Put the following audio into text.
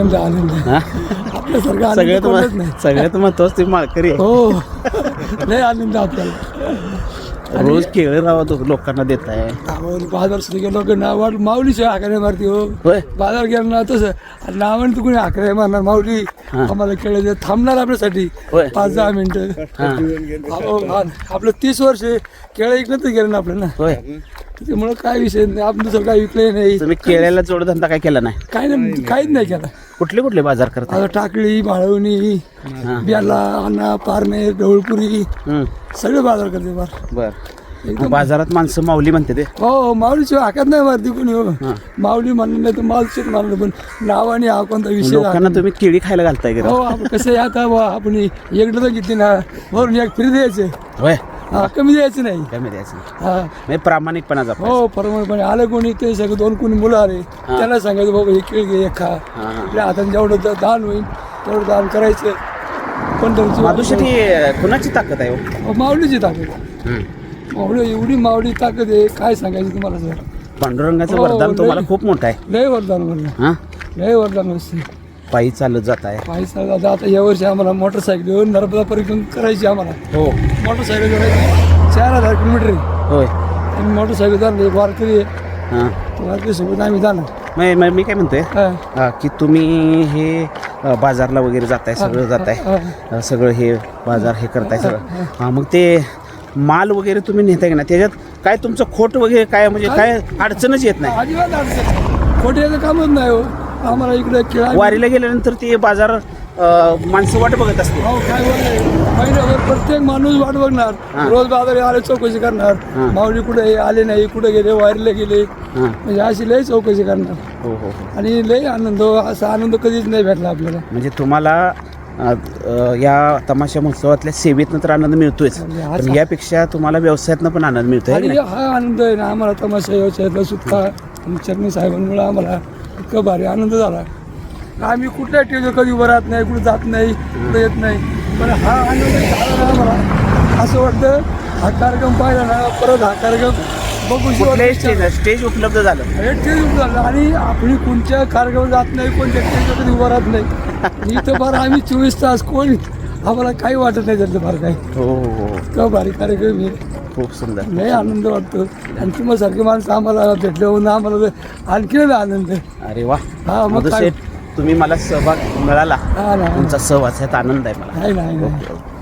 आनंद आनंद. हा? आपल्यासारखं आनंद सगळ्यात मह- नाही. सगळ्यात महत्वाचं ती माळकरी. आहे हो. लय आनंद आपल्याला. रोज केळं रावा तो लोकांना देत आहे बाजार सुद्धा गेलो की नाव वाट माऊलीची आकडे मारते हो. होय. बाजार गेला ना तसं. आणि नावाने तू कोणी आकडे मारणार माऊली. आम्हाला केलं ते थांबणार आपल्यासाठी. होय. पाच दहा मिनिटं. हा. अहो, हा. आपलं तीस वर्ष केळं तर गेलं ना आपलं ना? होय. त्यामुळं काय विषय नाही. आपण दुसरं काय विकलंय नाही. तुम्ही केळ्याला जोडधंदा काय केला नाही? काय नाही काहीच नाही केलं. कुठले कुठले बाजार करता? आता टाकळी माळवणी हा. ब्याला अन्ना पारणे ढवळपुरी हम्म. सगळे बाजार करते बार. बर. बाजारात माणसं माऊली म्हणते ते? हो माऊलीची हाकात नाही मारती कोणी हो. हा. माऊली म्हणलं नाही तर मालचीच मारलं पण नावाने हा कोणता विषय लोकांना तुम्ही केळी खायला घालताय का? हो आपण कसं आहे आता बुवा, आपण तर घेतली ना वरून एक फ्री द्यायचे. होय. हा कमी द्यायचं नाही. कमी द्यायचं हा. म्हणजे प्रामाणिकपणाचा पाहिजे. हो परमपणे आलं कोणी ते सगळं दोन कोणी मुलं आले त्याला सांगायचं बाबा हे केळ घे हे खा. हा, हा. आपल्या हातात जेवढं द- दान होईल तेवढं दान करायचं. पण माधुशेठी कुणाची ताकद आहे हो? माऊलीची ताकद हम्म. माऊली एवढी माऊली ताकद आहे काय सांगायचं तुम्हाला सर? पांडुरंगाचं हो, वरदान तुम्हाला खूप मोठं आहे. लय वरदान म्हणलं हा? लय वरदान असते. पायी चालत जात आहे. पैसा आता आता यावर्षी आम्हाला मोटरसायकल नर्मदा परिक्रम करायची आम्हाला. हो. मोटरसायकल करायची चार हजार किलोमीटर आहे. होय. आम्ही मोटरसायकल जाणार वारकरी आहे. हां. वारकरी सोबत आम्ही जाणार. मी काय म्हणतोय? की तुम्ही हे बाजारला वगैरे जाताय सगळं जाताय. हा. अ, सगळं हे बाजार हे करताय सगळं. हां. मग ते माल वगैरे तुम्ही नेताय का ना त्याच्यात काय तुमचं खोट वगैरे काय म्हणजे काय? अडचणच येत नाही. खोटे याचं कामच नाही हो. आम्हाला इकडे खेळा वारीला गेल्यानंतर ते बाजार अ, माणसं वाट बघत असते हो काय बोलले प्रत्येक माणूस वाट. बघणार. रोज बाजारी आले चौकशी करणार. हा. माऊली कुठे आले नाही कुठे गेले वारीला गेले. हां. म्हणजे अशी लय चौकशी करणार. हो हो हो. आणि लय आनंद असा आनंद कधीच नाही भेटला आपल्याला. म्हणजे तुम्हाला अ, अ, या तमाशा महोत्सवातल्या सेवेतनं तर आनंद मिळतोयच. म्हणजे हा पण यापेक्षा तुम्हाला व्यवसायातनं पण आनंद मिळतोय है आणि ना? हा आनंद आहे ना आम्हाला तमाशा व्यवसायातला सुद्धा. चरणी साहेबांमुळे आम्हाला इतकं भारी आनंद झाला. आम्ही कुठल्या टेजवर कधी उभं राहत नाही कुठं जात नाही कुठं येत नाही. पण हा आनंद झाला ना आम्हाला. असं वाटतं हा कार्यक्रम पाहिला ना परत हा कार्यक्रम बघू स्टेज स्टेज उपलब्ध झालं. हे टेज उभं झालं. आणि आपण कोणत्या कार्यक्रम जात नाही कोणत्या टेजवर कधी उभं राहत नाही. इथं बरं आम्ही चोवीस तास कोण आम्हाला काही वाटत नाही त्याचं फार काही. हो हो हो. इतका भारी कार्यक्रम आहे. खूप सुंदर लय आनंद वाटतो. आणि तुम्हासारखे माणसं आम्हाला भेटले म्हणून आम्हाला आणखीनच आनंद आहे. अरे वा. हा मग तुम्ही मला सहभाग मिळाला. हा तुमचा सहवास यात आनंद आहे मला.